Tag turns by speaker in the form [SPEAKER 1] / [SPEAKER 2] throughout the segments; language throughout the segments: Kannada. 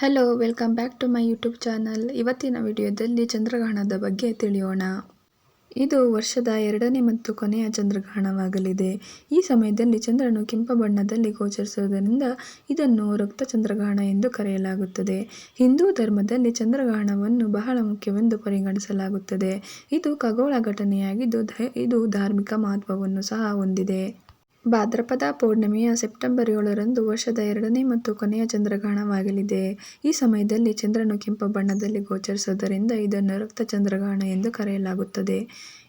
[SPEAKER 1] Hello welcome back to my YouTube channel ಇವತ್ತಿನ ವಿಡಿಯೋದಲ್ಲಿ ಚಂದ್ರಗ್ರಹಣದ ಬಗ್ಗೆ ತಿಳಿಯೋಣ. ಇದು ವರ್ಷದ ಎರಡನೇ ಮತ್ತು ಕೊನೆಯ ಚಂದ್ರಗ್ರಹಣವಾಗಲಿದೆ. ಈ ಸಮಯದಲ್ಲಿ ಚಂದ್ರನು ಕೆಂಪು ಬಣ್ಣದಲ್ಲಿ ಗೋಚರಿಸುವುದರಿಂದ ಇದನ್ನು ರಕ್ತ ಚಂದ್ರಗ್ರಹಣ ಎಂದು ಕರೆಯಲಾಗುತ್ತದೆ. ಹಿಂದೂ ಧರ್ಮದಲ್ಲಿ ಚಂದ್ರಗ್ರಹಣವನ್ನು ಬಹಳ ಮುಖ್ಯವೆಂದು ಪರಿಗಣಿಸಲಾಗುತ್ತದೆ. ಇದು ಖಗೋಳ ಘಟನೆಯಾಗಿದ್ದು ಇದು ಧಾರ್ಮಿಕ ಮಹತ್ವವನ್ನು ಸಹ ಹೊಂದಿದೆ. ಭಾದ್ರಪದ ಪೌರ್ಣಮಿಯ ಸೆಪ್ಟೆಂಬರ್ ಏಳರಂದು ವರ್ಷದ ಎರಡನೇ ಮತ್ತು ಕೊನೆಯ ಚಂದ್ರಗ್ರಹಣವಾಗಲಿದೆ. ಈ ಸಮಯದಲ್ಲಿ ಚಂದ್ರನು ಕೆಂಪು ಬಣ್ಣದಲ್ಲಿ ಗೋಚರಿಸುವುದರಿಂದ ಇದನ್ನು ರಕ್ತ ಚಂದ್ರಗ್ರಹಣ ಎಂದು ಕರೆಯಲಾಗುತ್ತದೆ.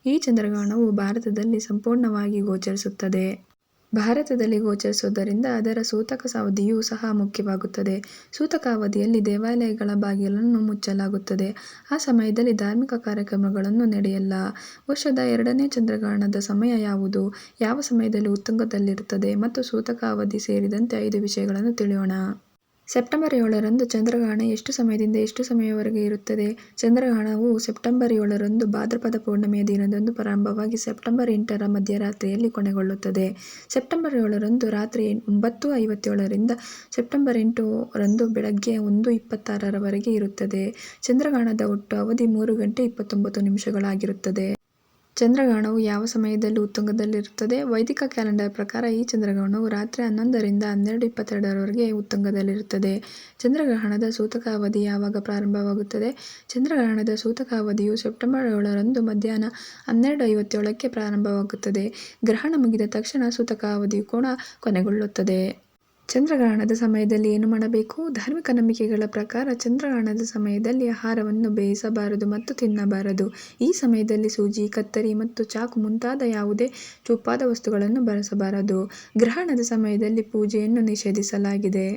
[SPEAKER 1] ಈ ಚಂದ್ರಗ್ರಹಣವು ಭಾರತದಲ್ಲಿ ಸಂಪೂರ್ಣವಾಗಿ ಗೋಚರಿಸುತ್ತದೆ. ಭಾರತದಲ್ಲಿ ಗೋಚರಿಸುವುದರಿಂದ ಅದರ ಸೂತಕ ಅವಧಿಯೂ ಸಹ ಮುಖ್ಯವಾಗುತ್ತದೆ. ಸೂತಕ ಅವಧಿಯಲ್ಲಿ ದೇವಾಲಯಗಳ ಬಾಗಿಲನ್ನು ಮುಚ್ಚಲಾಗುತ್ತದೆ. ಆ ಸಮಯದಲ್ಲಿ ಧಾರ್ಮಿಕ ಕಾರ್ಯಕ್ರಮಗಳನ್ನು ನಡೆಯಲ್ಲ. ವರ್ಷದ ಎರಡನೇ ಚಂದ್ರಗ್ರಹಣದ ಸಮಯ ಯಾವುದು? ಯಾವ ಸಮಯದಲ್ಲಿ ಉತ್ತುಂಗದಲ್ಲಿರುತ್ತದೆ ಮತ್ತು ಸೂತಕ ಅವಧಿ ಸೇರಿದಂತೆ ಐದು ವಿಷಯಗಳನ್ನು ತಿಳಿಯೋಣ. ಸೆಪ್ಟೆಂಬರ್ ಏಳರಂದು ಚಂದ್ರಗ್ರಹಣ ಎಷ್ಟು ಸಮಯದಿಂದ ಎಷ್ಟು ಸಮಯವರೆಗೆ ಇರುತ್ತದೆ? ಚಂದ್ರಗ್ರಹಣವು ಸೆಪ್ಟೆಂಬರ್ ಏಳರಂದು ಭಾದ್ರಪದ ಪೌರ್ಣಮಿಯ ದಿನದಂದು ಪ್ರಾರಂಭವಾಗಿ ಸೆಪ್ಟೆಂಬರ್ ಎಂಟರ ಮಧ್ಯರಾತ್ರಿಯಲ್ಲಿ ಕೊನೆಗೊಳ್ಳುತ್ತದೆ. ಸೆಪ್ಟೆಂಬರ್ ಏಳರಂದು ರಾತ್ರಿ ಒಂಬತ್ತು ಐವತ್ತೇಳರಿಂದ ಸೆಪ್ಟೆಂಬರ್ ಎಂಟರಂದು ಬೆಳಗ್ಗೆ ಒಂದು ಇಪ್ಪತ್ತಾರರವರೆಗೆ ಇರುತ್ತದೆ. ಚಂದ್ರಗ್ರಹಣದ ಒಟ್ಟು ಅವಧಿ ಮೂರು ಗಂಟೆ ಇಪ್ಪತ್ತೊಂಬತ್ತು ನಿಮಿಷಗಳಾಗಿರುತ್ತದೆ. ಚಂದ್ರಗ್ರಹಣವು ಯಾವ ಸಮಯದಲ್ಲಿ ಉತ್ತುಂಗದಲ್ಲಿರುತ್ತದೆ? ವೈದಿಕ ಕ್ಯಾಲೆಂಡರ್ ಪ್ರಕಾರ ಈ ಚಂದ್ರಗ್ರಹಣವು ರಾತ್ರಿ ಹನ್ನೊಂದರಿಂದ ಹನ್ನೆರಡು ಇಪ್ಪತ್ತೆರಡರವರೆಗೆ ಉತ್ತುಂಗದಲ್ಲಿರುತ್ತದೆ. ಚಂದ್ರಗ್ರಹಣದ ಸೂತಕ ಅವಧಿ ಯಾವಾಗ ಪ್ರಾರಂಭವಾಗುತ್ತದೆ? ಚಂದ್ರಗ್ರಹಣದ ಸೂತಕ ಅವಧಿಯು ಸೆಪ್ಟೆಂಬರ್ ಏಳರಂದು ಮಧ್ಯಾಹ್ನ ಹನ್ನೆರಡು ಐವತ್ತೇಳಕ್ಕೆ ಪ್ರಾರಂಭವಾಗುತ್ತದೆ. ಗ್ರಹಣ ಮುಗಿದ ತಕ್ಷಣ ಸೂತಕ ಅವಧಿಯು ಕೂಡ ಕೊನೆಗೊಳ್ಳುತ್ತದೆ. ಚಂದ್ರಗ್ರಹಣದ ಸಮಯದಲ್ಲಿ ಏನು ಮಾಡಬೇಕು? ಧಾರ್ಮಿಕ ನಂಬಿಕೆಗಳ ಪ್ರಕಾರ ಚಂದ್ರಗ್ರಹಣದ ಸಮಯದಲ್ಲಿ ಆಹಾರವನ್ನು ಬೇಯಿಸಬಾರದು ಮತ್ತು ತಿನ್ನಬಾರದು. ಈ ಸಮಯದಲ್ಲಿ ಸೂಜಿ, ಕತ್ತರಿ ಮತ್ತು ಚಾಕು ಮುಂತಾದ ಯಾವುದೇ ಚೂಪಾದ ವಸ್ತುಗಳನ್ನು ಬಳಸಬಾರದು. ಗ್ರಹಣದ ಸಮಯದಲ್ಲಿ ಪೂಜೆಯನ್ನು ನಿಷೇಧಿಸಲಾಗಿದೆ.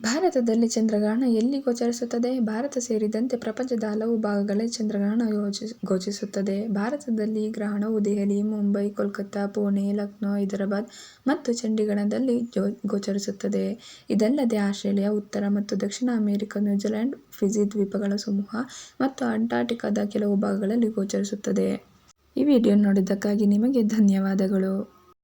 [SPEAKER 1] ಭಾರತದಲ್ಲಿ ಚಂದ್ರಗ್ರಹಣ ಎಲ್ಲಿ ಗೋಚರಿಸುತ್ತದೆ? ಭಾರತ ಸೇರಿದಂತೆ ಪ್ರಪಂಚದ ಹಲವು ಭಾಗಗಳಲ್ಲಿ ಚಂದ್ರಗ್ರಹಣ ಗೋಚರಿಸುತ್ತದೆ ಭಾರತದಲ್ಲಿ ಈ ಗ್ರಹಣವು ದೆಹಲಿ, ಮುಂಬೈ, ಕೋಲ್ಕತ್ತಾ, ಪುಣೆ, ಲಕ್ನೋ, ಹೈದರಾಬಾದ್ ಮತ್ತು ಚಂಡೀಗಢದಲ್ಲಿ ಗೋಚರಿಸುತ್ತದೆ. ಇದಲ್ಲದೆ ಆಸ್ಟ್ರೇಲಿಯಾ, ಉತ್ತರ ಮತ್ತು ದಕ್ಷಿಣ ಅಮೆರಿಕ, ನ್ಯೂಜಿಲೆಂಡ್, ಫಿಜಿ ದ್ವೀಪಗಳ ಸಮೂಹ ಮತ್ತು ಅಂಟಾರ್ಟಿಕಾದ ಕೆಲವು ಭಾಗಗಳಲ್ಲಿ ಗೋಚರಿಸುತ್ತದೆ. ಈ ವಿಡಿಯೋ ನೋಡಿದ್ದಕ್ಕಾಗಿ ನಿಮಗೆ ಧನ್ಯವಾದಗಳು.